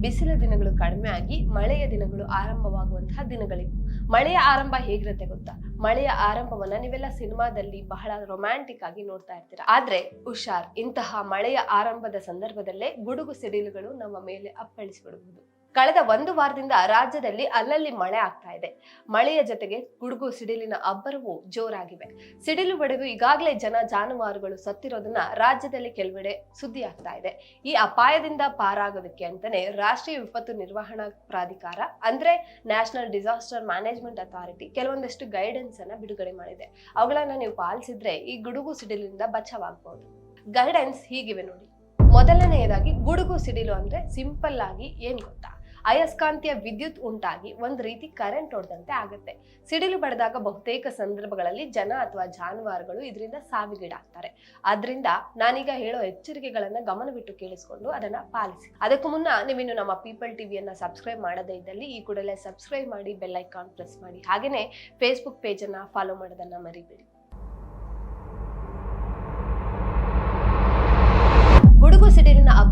ಬಿಸಿಲ ದಿನಗಳು ಕಡಿಮೆ ಆಗಿ ಮಳೆಯ ದಿನಗಳು ಆರಂಭವಾಗುವಂತಹ ದಿನಗಳಿವು. ಮಳೆಯ ಆರಂಭ ಹೇಗಿರುತ್ತೆ ಗೊತ್ತಾ? ಮಳೆಯ ಆರಂಭವನ್ನ ನೀವೆಲ್ಲ ಸಿನಿಮಾದಲ್ಲಿ ಬಹಳ ರೊಮ್ಯಾಂಟಿಕ್ ಆಗಿ ನೋಡ್ತಾ ಇರ್ತೀರ. ಆದ್ರೆ ಹುಷಾರ್ ಇಂತಹ ಮಳೆಯ ಆರಂಭದ ಸಂದರ್ಭದಲ್ಲೇ ಗುಡುಗು ಸಿಡಿಲುಗಳು ನಮ್ಮ ಮೇಲೆ ಅಪ್ಪಳಿಸಿಬಿಡಬಹುದು ಕಳೆದ ಒಂದು ವಾರದಿಂದ ರಾಜ್ಯದಲ್ಲಿ ಅಲ್ಲಲ್ಲಿ ಮಳೆ ಆಗ್ತಾ ಇದೆ. ಮಳೆಯ ಜೊತೆಗೆ ಗುಡುಗು, ಸಿಡಿಲಿನ ಅಬ್ಬರವು ಜೋರಾಗಿವೆ. ಸಿಡಿಲು ಬಡಿದು ಈಗಾಗಲೇ ಜನ ಜಾನುವಾರುಗಳು ಸತ್ತಿರೋದನ್ನ ರಾಜ್ಯದಲ್ಲಿ ಕೆಲವೆಡೆ ಸುದ್ದಿ ಆಗ್ತಾ ಇದೆ. ಈ ಅಪಾಯದಿಂದ ಪಾರಾಗೋದಕ್ಕೆ ಅಂತಾನೆ ರಾಷ್ಟ್ರೀಯ ವಿಪತ್ತು ನಿರ್ವಹಣಾ ಪ್ರಾಧಿಕಾರ, ಅಂದ್ರೆ ನ್ಯಾಷನಲ್ ಡಿಸಾಸ್ಟರ್ ಮ್ಯಾನೇಜ್ಮೆಂಟ್ ಅಥಾರಿಟಿ, ಕೆಲವೊಂದಷ್ಟು ಗೈಡೆನ್ಸ್ ಅನ್ನ ಬಿಡುಗಡೆ ಮಾಡಿದೆ. ಅವುಗಳನ್ನ ನೀವು ಪಾಲಿಸಿದ್ರೆ ಈ ಗುಡುಗು, ಸಿಡಿಲಿನಿಂದ ಬಚಾವಾಗಬಹುದು ಗೈಡೆನ್ಸ್ ಹೀಗಿವೆ ನೋಡಿ. ಮೊದಲನೆಯದಾಗಿ ಗುಡುಗು, ಸಿಡಿಲು ಅಂದ್ರೆ ಸಿಂಪಲ್ ಆಗಿ ಏನ್ ಗೊತ್ತಾ? ಅಯಸ್ಕಾಂತೀಯ ವಿದ್ಯುತ್ ಉಂಟಾಗಿ ಒಂದು ರೀತಿ ಕರೆಂಟ್ ಹೊಡೆದಂತೆ ಆಗುತ್ತೆ. ಸಿಡಿಲು ಬಡದಾಗ ಬಹುತೇಕ ಸಂದರ್ಭಗಳಲ್ಲಿ ಜನ ಅಥವಾ ಜಾನುವಾರುಗಳು ಇದರಿಂದ ಸಾವಿಗೀಡಾಗ್ತಾರೆ. ಆದ್ರಿಂದ ನಾನೀಗ ಹೇಳೋ ಎಚ್ಚರಿಕೆಗಳನ್ನ ಗಮನವಿಟ್ಟು ಕೇಳಿಸ್ಕೊಂಡು ಅದನ್ನ ಪಾಲಿಸಿ. ಅದಕ್ಕೂ ಮುನ್ನ ನೀವಿನ್ನು ನಮ್ಮ ಪೀಪಲ್ ಟಿವಿಯನ್ನ ಸಬ್ಸ್ಕ್ರೈಬ್ ಮಾಡದೇ ಇದ್ದಲ್ಲಿ ಈ ಕೂಡಲೇ ಸಬ್ಸ್ಕ್ರೈಬ್ ಮಾಡಿ ಬೆಲ್ ಐಕಾನ್ ಪ್ರೆಸ್ ಮಾಡಿ. ಹಾಗೇನೆ ಫೇಸ್ಬುಕ್ ಪೇಜ್ ಅನ್ನ ಫಾಲೋ ಮಾಡೋದನ್ನ ಮರಿಬೇಡಿ.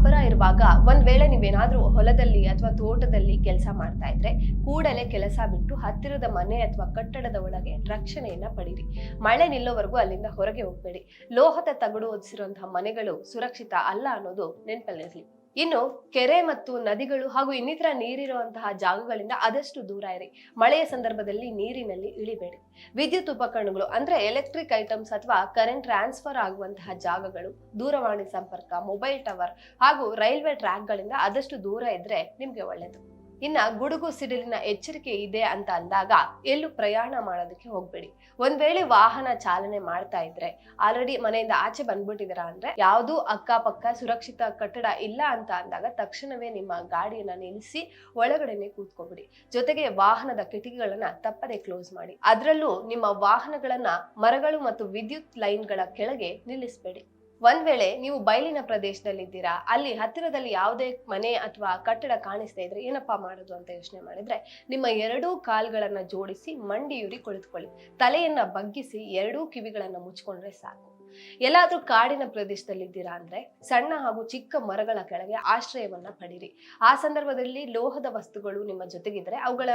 ಅಬ್ಬರ ಇರುವಾಗ ಒಂದ್ ವೇಳೆ ನೀವೇನಾದ್ರೂ ಹೊಲದಲ್ಲಿ ಅಥವಾ ತೋಟದಲ್ಲಿ ಕೆಲಸ ಮಾಡ್ತಾ ಇದ್ರೆ ಕೂಡಲೇ ಕೆಲಸ ಬಿಟ್ಟು ಹತ್ತಿರದ ಮನೆ ಅಥವಾ ಕಟ್ಟಡದ ಒಳಗೆ ರಕ್ಷಣೆಯನ್ನ ಪಡೀರಿ. ಮಳೆ ನಿಲ್ಲೋವರೆಗೂ ಅಲ್ಲಿಂದ ಹೊರಗೆ ಹೋಗ್ಬೇಡಿ. ಲೋಹದ ತಗಡು ಒದಿಸಿರುವಂತಹ ಮನೆಗಳು ಸುರಕ್ಷಿತ ಅಲ್ಲ ಅನ್ನೋದು ನೆನಪಲ್ಲಿರಲಿ ಇನ್ನು ಕೆರೆ ಮತ್ತು ನದಿಗಳು ಹಾಗೂ ಇನ್ನಿತರ ನೀರಿರುವಂತಹ ಜಾಗಗಳಿಂದ ಆದಷ್ಟು ದೂರ ಇರಿ. ಮಳೆಯ ಸಂದರ್ಭದಲ್ಲಿ ನೀರಿನಲ್ಲಿ ಇಳಿಬೇಡಿ. ವಿದ್ಯುತ್ ಉಪಕರಣಗಳು ಅಂದ್ರೆ ಎಲೆಕ್ಟ್ರಿಕ್ ಐಟಮ್ಸ್ ಅಥವಾ ಕರೆಂಟ್ ಟ್ರಾನ್ಸ್ಫರ್ ಆಗುವಂತಹ ಜಾಗಗಳು, ದೂರವಾಣಿ ಸಂಪರ್ಕ ಮೊಬೈಲ್ ಟವರ್ ಹಾಗೂ ರೈಲ್ವೆ ಟ್ರ್ಯಾಕ್ಗಳಿಂದ ಆದಷ್ಟು ದೂರ ಇದ್ರೆ ನಿಮಗೆ ಒಳ್ಳೆಯದು ಇನ್ನ ಗುಡುಗು ಸಿಡಿಲಿನ ಎಚ್ಚರಿಕೆ ಇದೆ ಅಂತ ಅಂದಾಗ ಎಲ್ಲೂ ಪ್ರಯಾಣ ಮಾಡೋದಕ್ಕೆ ಹೋಗ್ಬೇಡಿ. ಒಂದ್ ವೇಳೆ ವಾಹನ ಚಾಲನೆ ಮಾಡ್ತಾ ಇದ್ರೆ ಆಲ್ರೆಡಿ ಮನೆಯಿಂದ ಆಚೆ ಬಂದ್ಬಿಟ್ಟಿದ್ದೀರಾ ಅಂದ್ರೆ ಯಾವ್ದು ಅಕ್ಕಪಕ್ಕ ಸುರಕ್ಷಿತ ಕಟ್ಟಡ ಇಲ್ಲ ಅಂತ ಅಂದಾಗ ತಕ್ಷಣವೇ ನಿಮ್ಮ ಗಾಡಿಯನ್ನ ನಿಲ್ಲಿಸಿ ಒಳಗಡೆನೆ ಕೂತ್ಕೊಬಿಡಿ. ಜೊತೆಗೆ ವಾಹನದ ಕಿಟಕಿಗಳನ್ನ ತಪ್ಪದೆ ಕ್ಲೋಸ್ ಮಾಡಿ. ಅದರಲ್ಲೂ ನಿಮ್ಮ ವಾಹನಗಳನ್ನ ಮರಗಳು ಮತ್ತು ವಿದ್ಯುತ್ ಲೈನ್ಗಳ ಕೆಳಗೆ ನಿಲ್ಲಿಸಬೇಡಿ. ಒಂದ್ ವೇಳೆ ನೀವು ಬಯಲಿನ ಪ್ರದೇಶದಲ್ಲಿದ್ದೀರಾ, ಅಲ್ಲಿ ಹತ್ತಿರದಲ್ಲಿ ಯಾವುದೇ ಮನೆ ಅಥವಾ ಕಟ್ಟಡ ಕಾಣಿಸ್ತಾ ಇದ್ರೆ ಏನಪ್ಪಾ ಮಾಡೋದು ಅಂತ ಯೋಚನೆ ಮಾಡಿದ್ರೆ, ನಿಮ್ಮ ಎರಡೂ ಕಾಲ್ಗಳನ್ನ ಜೋಡಿಸಿ ಮಂಡಿಯೂರಿ ಕುಳಿತುಕೊಳ್ಳಿ. ತಲೆಯನ್ನ ಬಗ್ಗಿಸಿ ಎರಡೂ ಕಿವಿಗಳನ್ನ ಮುಚ್ಕೊಂಡ್ರೆ ಸಾಕು. ಎಲ್ಲಾದ್ರೂ ಕಾಡಿನ ಪ್ರದೇಶದಲ್ಲಿದ್ದೀರಾ ಅಂದ್ರೆ ಸಣ್ಣ ಹಾಗೂ ಚಿಕ್ಕ ಮರಗಳ ಕೆಳಗೆ ಆಶ್ರಯವನ್ನ ಪಡೀರಿ. ಆ ಸಂದರ್ಭದಲ್ಲಿ ಲೋಹದ ವಸ್ತುಗಳು ನಿಮ್ಮ ಜೊತೆಗಿದ್ರೆ, ಅವುಗಳ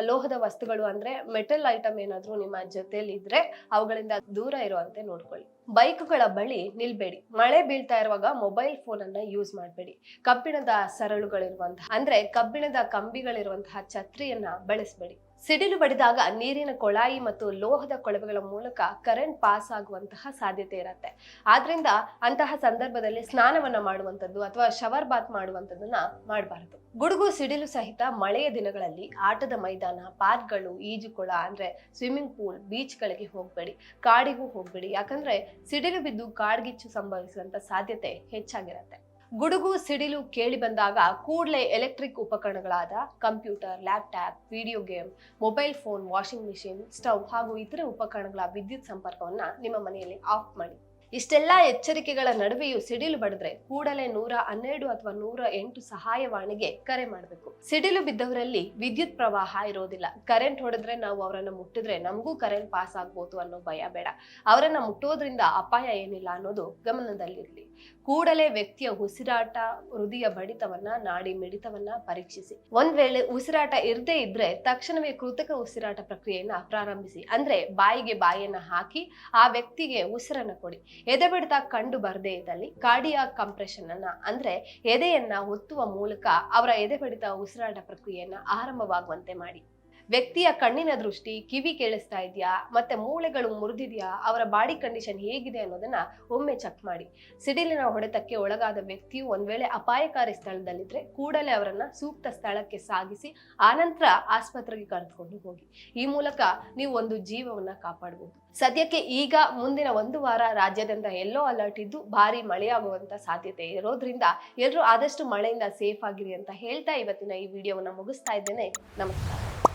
ಲೋಹದ ವಸ್ತುಗಳು ಅಂದ್ರೆ ಮೆಟಲ್ ಐಟಮ್ ಏನಾದ್ರೂ ನಿಮ್ಮ ಜೊತೆಲಿ ಇದ್ರೆ ಅವುಗಳಿಂದ ದೂರ ಇರುವಂತೆ ನೋಡ್ಕೊಳ್ಳಿ. ಬೈಕ್ಗಳ ಬಳಿ ನಿಲ್ಬೇಡಿ. ಮಳೆ ಬೀಳ್ತಾ ಇರುವಾಗ ಮೊಬೈಲ್ ಫೋನ್ ಅನ್ನ ಯೂಸ್ ಮಾಡಬೇಡಿ. ಕಬ್ಬಿಣದ ಸರಳುಗಳಿರುವಂತಹ ಅಂದ್ರೆ ಕಬ್ಬಿಣದ ಕಂಬಿಗಳಿರುವಂತಹ ಛತ್ರಿಯನ್ನ ಬಳಸಬೇಡಿ. ಸಿಡಿಲು ಬಡಿದಾಗ ನೀರಿನ ಕೊಳಾಯಿ ಮತ್ತು ಲೋಹದ ಕೊಳವೆಗಳ ಮೂಲಕ ಕರೆಂಟ್ ಪಾಸ್ ಆಗುವಂತಹ ಸಾಧ್ಯತೆ ಇರುತ್ತೆ. ಆದ್ರಿಂದ ಅಂತಹ ಸಂದರ್ಭದಲ್ಲಿ ಸ್ನಾನವನ್ನ ಮಾಡುವಂಥದ್ದು ಅಥವಾ ಶವರ್ ಬಾತ್ ಮಾಡುವಂಥದ್ದನ್ನ ಮಾಡಬಾರದು. ಗುಡುಗು ಸಿಡಿಲು ಸಹಿತ ಮಳೆಯ ದಿನಗಳಲ್ಲಿ ಆಟದ ಮೈದಾನ ಪಾರ್ಕ್ಗಳು ಈಜುಕೊಳ ಅಂದ್ರೆ ಸ್ವಿಮ್ಮಿಂಗ್ ಪೂಲ್ ಬೀಚ್ಗಳಿಗೆ ಹೋಗ್ಬೇಡಿ, ಕಾಡಿಗೂ ಹೋಗ್ಬೇಡಿ. ಯಾಕಂದ್ರೆ ಸಿಡಿಲು ಬಿದ್ದು ಕಾಡ್ಗಿಚ್ಚು ಸಂಭವಿಸುವಂತ ಸಾಧ್ಯತೆ ಹೆಚ್ಚಾಗಿರತ್ತೆ. ಗುಡುಗು, ಸಿಡಿಲು ಕೇಳಿ ಬಂದಾಗ ಕೂಡಲೇ electric ಉಪಕರಣಗಳಾದ computer, laptop, video game, mobile phone, washing machine, stove ಹಾಗೂ ಇತರೆ ಉಪಕರಣಗಳ ವಿದ್ಯುತ್ ಸಂಪರ್ಕವನ್ನು ನಿಮ್ಮ ಮನೆಯಲ್ಲಿ ಆಫ್ ಮಾಡಿ. ಇಷ್ಟೆಲ್ಲ ಎಚ್ಚರಿಕೆಗಳ ನಡುವೆಯೂ ಸಿಡಿಲು ಬಡಿದ್ರೆ ಕೂಡಲೇ ನೂರ ಹನ್ನೆರಡು ಅಥವಾ ನೂರ ಎಂಟು ಸಹಾಯವಾಣಿಗೆ ಕರೆ ಮಾಡಬೇಕು. ಸಿಡಿಲು ಬಿದ್ದವರಲ್ಲಿ ವಿದ್ಯುತ್ ಪ್ರವಾಹ ಇರೋದಿಲ್ಲ. ಕರೆಂಟ್ ಹೊಡೆದ್ರೆ ನಾವು ಅವರನ್ನು ಮುಟ್ಟಿದ್ರೆ ನಮಗೂ ಕರೆಂಟ್ ಪಾಸ್ ಆಗ್ಬೋದು ಅನ್ನೋ ಭಯ ಬೇಡ. ಅವರನ್ನ ಮುಟ್ಟೋದ್ರಿಂದ ಅಪಾಯ ಏನಿಲ್ಲ ಅನ್ನೋದು ಗಮನದಲ್ಲಿರಲಿ. ಕೂಡಲೇ ವ್ಯಕ್ತಿಯ ಉಸಿರಾಟ, ಹೃದಯ ಬಡಿತವನ್ನ, ನಾಡಿ ಮಿಡಿತವನ್ನ ಪರೀಕ್ಷಿಸಿ. ಒಂದ್ ವೇಳೆ ಉಸಿರಾಟ ಇರದೇ ಇದ್ರೆ ತಕ್ಷಣವೇ ಕೃತಕ ಉಸಿರಾಟ ಪ್ರಕ್ರಿಯೆಯನ್ನ ಪ್ರಾರಂಭಿಸಿ. ಅಂದ್ರೆ ಬಾಯಿಗೆ ಬಾಯಿಯನ್ನ ಹಾಕಿ ಆ ವ್ಯಕ್ತಿಗೆ ಉಸಿರನ್ನ ಕೊಡಿ. ಎದೆ ಬಿಡದ ಕಂಡು ಬರದೇ ಇದ್ದಲ್ಲಿ ಕಾರ್ಡಿಯಾ ಕಂಪ್ರೆಷನ್ ಅನ್ನ, ಅಂದ್ರೆ ಎದೆಯನ್ನ ಒತ್ತುವ ಮೂಲಕ ಅವರ ಎದೆ ಬಡಿತ ಉಸಿರಾಟ ಪ್ರಕ್ರಿಯೆಯನ್ನ ಆರಂಭವಾಗುವಂತೆ ಮಾಡಿ. ವ್ಯಕ್ತಿಯ ಕಣ್ಣಿನ ದೃಷ್ಟಿ, ಕಿವಿ ಕೇಳಿಸ್ತಾ ಇದೆಯಾ, ಮತ್ತೆ ಮೂಳೆಗಳು ಮುರಿದಿದೆಯಾ, ಅವರ ಬಾಡಿ ಕಂಡೀಷನ್ ಹೇಗಿದೆ ಅನ್ನೋದನ್ನ ಒಮ್ಮೆ ಚೆಕ್ ಮಾಡಿ. ಸಿಡಿಲಿನ ಹೊಡೆತಕ್ಕೆ ಒಳಗಾದ ವ್ಯಕ್ತಿಯು ಒಂದ್ ವೇಳೆ ಅಪಾಯಕಾರಿ ಸ್ಥಳದಲ್ಲಿದ್ರೆ ಕೂಡಲೇ ಅವರನ್ನ ಸೂಕ್ತ ಸ್ಥಳಕ್ಕೆ ಸಾಗಿಸಿ, ಆನಂತರ ಆಸ್ಪತ್ರೆಗೆ ಕರೆದುಕೊಂಡು ಹೋಗಿ. ಈ ಮೂಲಕ ನೀವು ಒಂದು ಜೀವವನ್ನ ಕಾಪಾಡಬಹುದು ಸದ್ಯಕ್ಕೆ ಈಗ ಮುಂದಿನ ಒಂದು ವಾರ ರಾಜ್ಯದಿಂದ ಎಲ್ಲೋ ಅಲರ್ಟ್ ಇದ್ದು ಭಾರಿ ಮಳೆಯಾಗುವಂತ ಸಾಧ್ಯತೆ ಇರೋದ್ರಿಂದ ಎಲ್ಲರೂ ಆದಷ್ಟು ಮಳೆಯಿಂದ ಸೇಫ್ ಆಗಿರಿ ಅಂತ ಹೇಳ್ತಾ ಇವತ್ತಿನ ಈ ವಿಡಿಯೋವನ್ನ ಮುಗಿಸ್ತಾ ಇದ್ದೇನೆ. ನಮಸ್ಕಾರ.